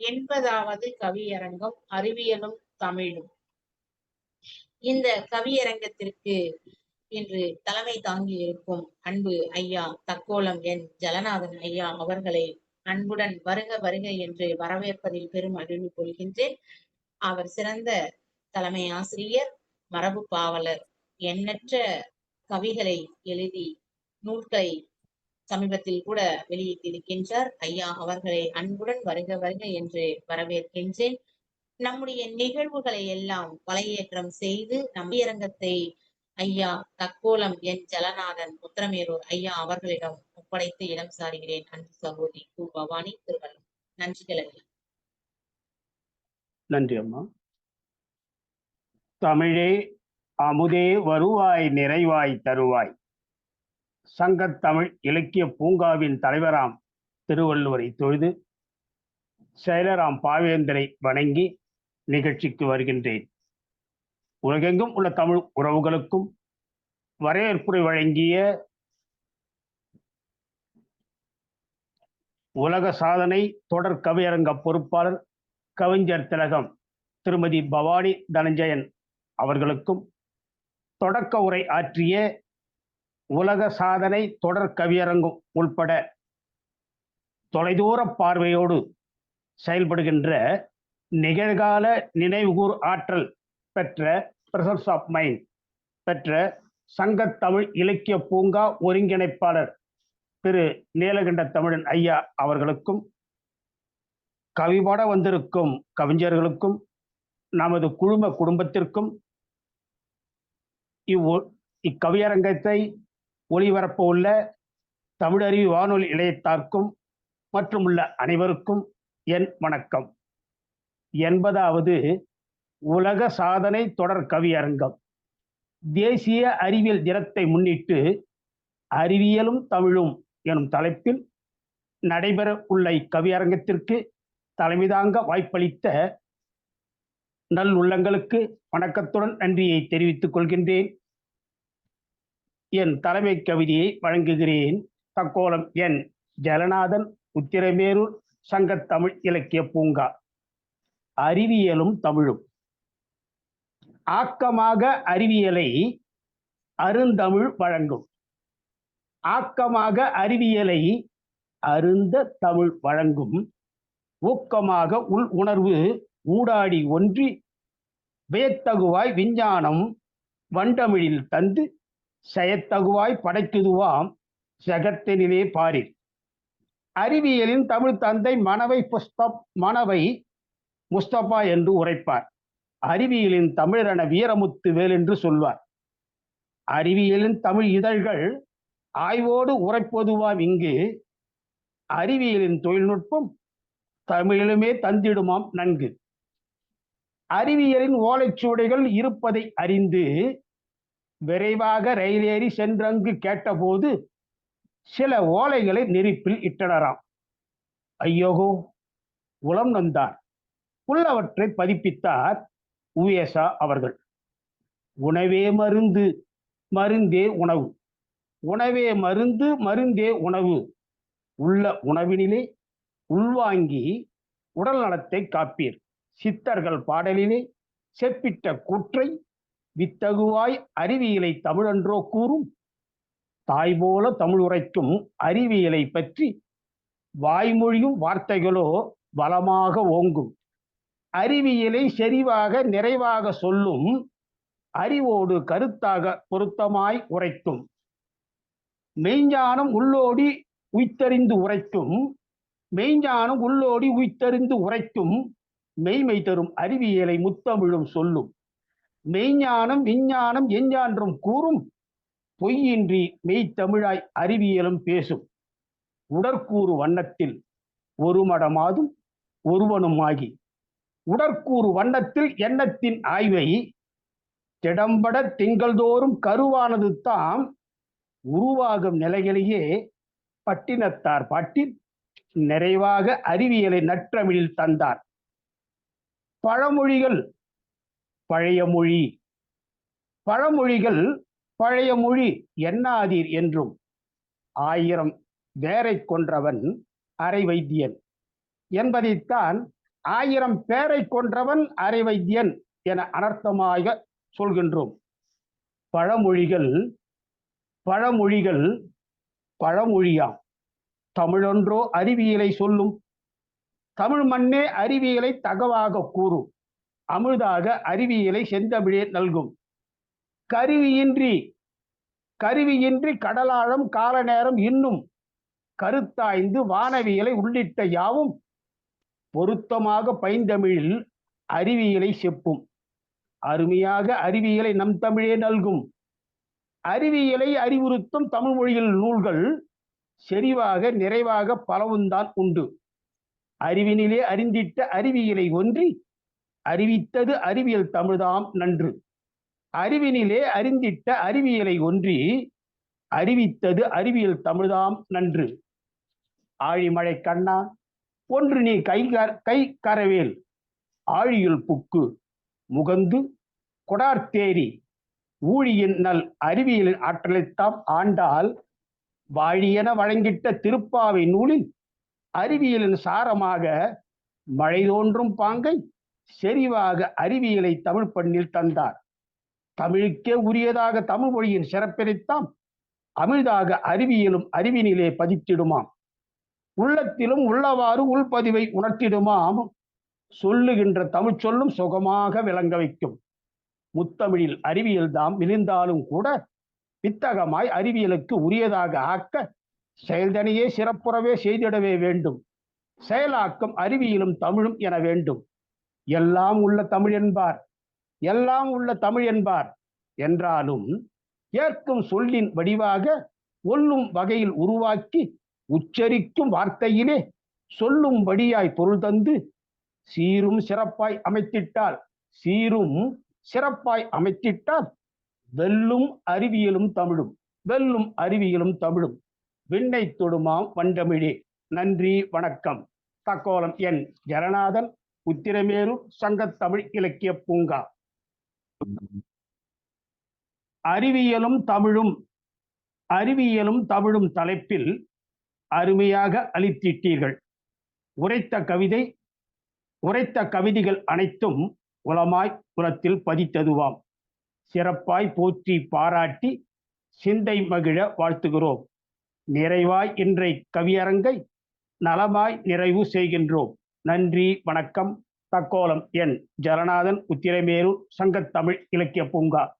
எண்பதாவது கவியரங்கம் அறிவியலும் தமிழும். இந்த கவியரங்கத்திற்கு இன்று தலைமை தாங்கி இருக்கும் அன்பு ஐயா தக்கோலம் என் ஜலநாதன் ஐயா அவர்களை அன்புடன் வருக வருக என்று வரவேற்பதில் பெரும் மகிழ்வு கொள்கின்றேன் அவர் சிறந்த தலைமை ஆசிரியர் மரபு பாவலர் எண்ணற்ற கவிகளை எழுதி நூல்களை சமீபத்தில் கூட வெளியிட்டிருக்கின்றார். ஐயா அவர்களை அன்புடன் வருக வருக என்று வரவேற்கின்றேன். நம்முடைய நிகழ்வுகளை எல்லாம் வலையேற்றம் செய்து நம்பியரங்கத்தை ஐயா தக்கோலம் என் ஜலநாதன் உத்தரமேரூர் ஐயா அவர்களிடம் ஒப்படைத்து இடம் சாருகிறேன் அன்பு சகோதரி கு. பவானி திருவள்ளம் நன்றிகள் ஐயா நன்றி அம்மா. தமிழே அமுதே வருவாய் நிறைவாய் தருவாய். சங்கத்தமிழ் இலக்கிய பூங்காவின் தலைவராம் திருவள்ளுவரை தொழுது செயலராம் பாவேந்தரை வணங்கி நிகழ்ச்சிக்கு வருகின்றேன். உலகெங்கும் உள்ள தமிழ் உறவுகளுக்கும் வரவேற்புரை வழங்கிய உலக சாதனை தொடர் கவியரங்க பொறுப்பாளர் கவிஞர் திலகம் திருமதி பவானி தனஞ்சயன் அவர்களுக்கும் தொடக்க உரை ஆற்றிய உலக சாதனை தொடர் கவியரங்கம் உள்பட தொலைதூர பார்வையோடு செயல்படுகின்ற நிகழ்கால நினைவுகூர் ஆற்றல் பெற்ற பிரசன்ஸ் ஆஃப் மைண்ட் பெற்ற சங்கத்தமிழ் இலக்கிய பூங்கா ஒருங்கிணைப்பாளர் திரு நீலகண்ட தமிழன் ஐயா அவர்களுக்கும் கவிபாட வந்திருக்கும் கவிஞர்களுக்கும் நமது குழும குடும்பத்திற்கும் இவ் இக்கவியரங்கத்தை ஒளிபரப்ப உள்ள தமிழறிவு வானொலி இளையத்தார்க்கும் மற்றும் உள்ள அனைவருக்கும் என் வணக்கம். எண்பதாவது உலக சாதனை தொடர் கவியரங்கம் தேசிய அறிவியல் தினத்தை முன்னிட்டு அறிவியலும் தமிழும் எனும் தலைப்பில் நடைபெற உள்ள இக்கவியரங்கத்திற்கு தலைமைதாங்க வாய்ப்பளித்த நல்லுள்ளங்களுக்கு வணக்கத்துடன் நன்றியை தெரிவித்துக் கொள்கின்றேன். என் தலைமை கவிதையை வழங்குகிறேன். தக்கோலம் என் ஜலநாதன் உத்திரமேரூர் சங்கத்தமிழ் இலக்கிய பூங்கா. அறிவியலும் தமிழும். ஆக்கமாக அறிவியலை அருந்தமிழ் வழங்கும். ஆக்கமாக அறிவியலை அருந்த தமிழ் வழங்கும். ஊக்கமாக உள் உணர்வு ஊடாடி ஒன்றி வியத்தகுவாய் விஞ்ஞானம் வண்டமிழில் தந்து செயத்தகுவாய் படைக்குதுவாம் ஜகத்தினிலே பாரில். அறிவியலின் தமிழ் தந்தை மனவை புஸ்தப் மனவை முஸ்தபா என்று உரைப்பார். அறிவியலின் தமிழரென வீரமுத்து வேல் என்று சொல்வார். அறிவியலின் தமிழ் இதழ்கள் ஆய்வோடு உரைப்பதுவாம் இங்கு. அறிவியலின் தொழில்நுட்பம் தமிழிலுமே தந்திடுமாம் நன்கு. அறிவியலின் ஓலைச்சுவடைகள் இருப்பதை அறிந்து விரைவாக ரயிலேறி சென்றங்கு கேட்டபோது சில ஓலைகளை நெருப்பில் இட்டனராம். ஐயோகோ உளம் நந்தார் உள்ளவற்றை பதிப்பித்தார் உவேசா அவர்கள். உணவே மருந்து மருந்தே உணவு. உணவே மருந்து மருந்தே உணவு. உள்ள உணவினிலே உள்வாங்கி உடல் நலத்தை காப்பீர். சித்தர்கள் பாடலிலே செப்பிட்ட கூற்றை வித்தகுவாய் அறிவியலை தமிழன்றோ கூறும். தாய் போல தமிழ் உரைக்கும் அறிவியலை பற்றி வாய்மொழியும் வார்த்தைகளோ பலமாக ஓங்கும். அறிவியலை செறிவாக நிறைவாக சொல்லும். அறிவோடு கருத்தாக பொருத்தமாய் உரைக்கும். மெய்ஞானம் உள்ளோடி உய்த்தறிந்து உரைக்கும். மெய்ஞானம் உள்ளோடி உய்த்தறிந்து உரைக்கும். மெய்மை தரும் அறிவியலை முத்தமிழும் சொல்லும். மெய்ஞானம் விஞ்ஞானம் எஞ்ஞான்றும் கூறும் பொய்யின்றி மெய்த்தமிழாய் அறிவியலும் பேசும். உடற்கூறு வண்ணத்தில் ஒரு மடமாதும் ஒருவனும் ஆகி உடற்கூறு வண்ணத்தில் எண்ணத்தின் ஆய்வை திடம்பட திங்கள்தோறும் கருவானது தாம் உருவாகும் நிலையிலேயே பட்டினத்தார் பாட்டில் நிறைவாக அறிவியலை நற்றமிழில் தந்தார். பழமொழிகள் பழைய மொழி. பழமொழிகள் பழைய மொழி என்னாதீர் என்றும். ஆயிரம் வேரை கொன்றவன் அரை வைத்தியன் என்பதைத்தான் ஆயிரம் பேரை கொன்றவன் அரை வைத்தியன் என அனர்த்தமாக சொல்கின்றோம். பழமொழிகள் பழமொழிகள் பழமொழியாம். தமிழொன்றோ அறிவியலை சொல்லும். தமிழ் மண்ணே அறிவியலை தகவாக கூறும். அமுதாக அறிவியலை செந்தமிழே நல்கும். கருவியின்றி கருவியின்றி கடலாழம் கால நேரம் இன்னும் கருத்தாய்ந்து வானவியலை உள்ளிட்ட யாவும் பொருத்தமாக பைந்தமிழில் அறிவியலை செப்பும். அருமையாக அறிவியலை நம் தமிழே நல்கும். அறிவியலை அறிவுறுத்தும் தமிழ் மொழியில் நூல்கள் செறிவாக நிறைவாக பலவும்தான் உண்டு. அறிவினிலே அறிந்திட்ட அறிவியலை ஒன்றி அறிவித்தது அறிவியல் தமிழ்தாம் நன்று. அறிவினிலே அறிந்திட்ட அறிவியலை ஒன்றி அறிவித்தது அறிவியல் தமிழ்தாம் நன்று. ஆழிமழை கண்ணா ஒன்று நீ கை கை கரவேல். ஆழியுள் புக்கு முகந்து கொடார்த்தேரி ஊழியின் நல் அறிவியலின் ஆற்றலைத்தாம் ஆண்டால் வாழியென வழங்கிட்ட திருப்பாவை நூலில் அறிவியலின் சாரமாக மழை தோன்றும் பாங்கை. செறிவாக அறிவியலை தமிழ் பண்ணில் தந்தார். தமிழுக்கே உரியதாக தமிழ் மொழியின் சிறப்பினைத்தாம் அமிழ்தாக அறிவியலும் அறிவினிலே பதித்திடுமாம். உள்ளத்திலும் உள்ளவாறு உள்பதிவை உணர்த்திடுமாம். சொல்லுகின்ற தமிழ் சொல்லும் சுகமாக விளங்க வைக்கும். முத்தமிழில் அறிவியல் தாம் விழுந்தாலும் கூட வித்தகமாய் அறிவியலுக்கு உரியதாக ஆக்க செயல்தனையே சிறப்புறவே செய்திடவே வேண்டும். செயலாக்கம் அறிவியலும் தமிழும் என வேண்டும். எல்லாம் உள்ள தமிழ் என்பார். எல்லாம் உள்ள தமிழ் என்பார். என்றாலும் ஏற்கும் சொல்லின் வடிவாக ஒல்லும் வகையில் உருவாக்கி உச்சரிக்கும் வார்த்தையிலே சொல்லும்படியாய் பொருள் தந்து சீரும் சிறப்பாய் அமைத்திட்டால் சீரும் சிறப்பாய் அமைத்திட்டால் வெல்லும் அறிவியலும் தமிழும் வெல்லும் அறிவியலும் தமிழும். விண்ணை தொடுமாம் வண்டமிழே. நன்றி வணக்கம். தக்கோலம் என் ஜனநாதன். உத்திரமேரூர் சங்கத்தமிழ் இலக்கிய பூங்கா. அறிவியலும் தமிழும் அறிவியலும் தமிழும் தலைப்பில் அருமையாக அளித்திட்டீர்கள். உரைத்த கவிதை உரைத்த கவிதைகள் அனைத்தும் உளமாய் புறத்தில் பதித்ததுவாம். சிறப்பாய் போற்றி பாராட்டி சிந்தை மகிழ வாழ்த்துகிறோம். நிறைவாய் இன்றை கவியரங்கை நலமாய் நிறைவு செய்கின்றோம். நன்றி வணக்கம் தக்கோலம் என் ஜலநாதன் உத்திரமேரூர் சங்கத்தமிழ் இலக்கிய பூங்கா.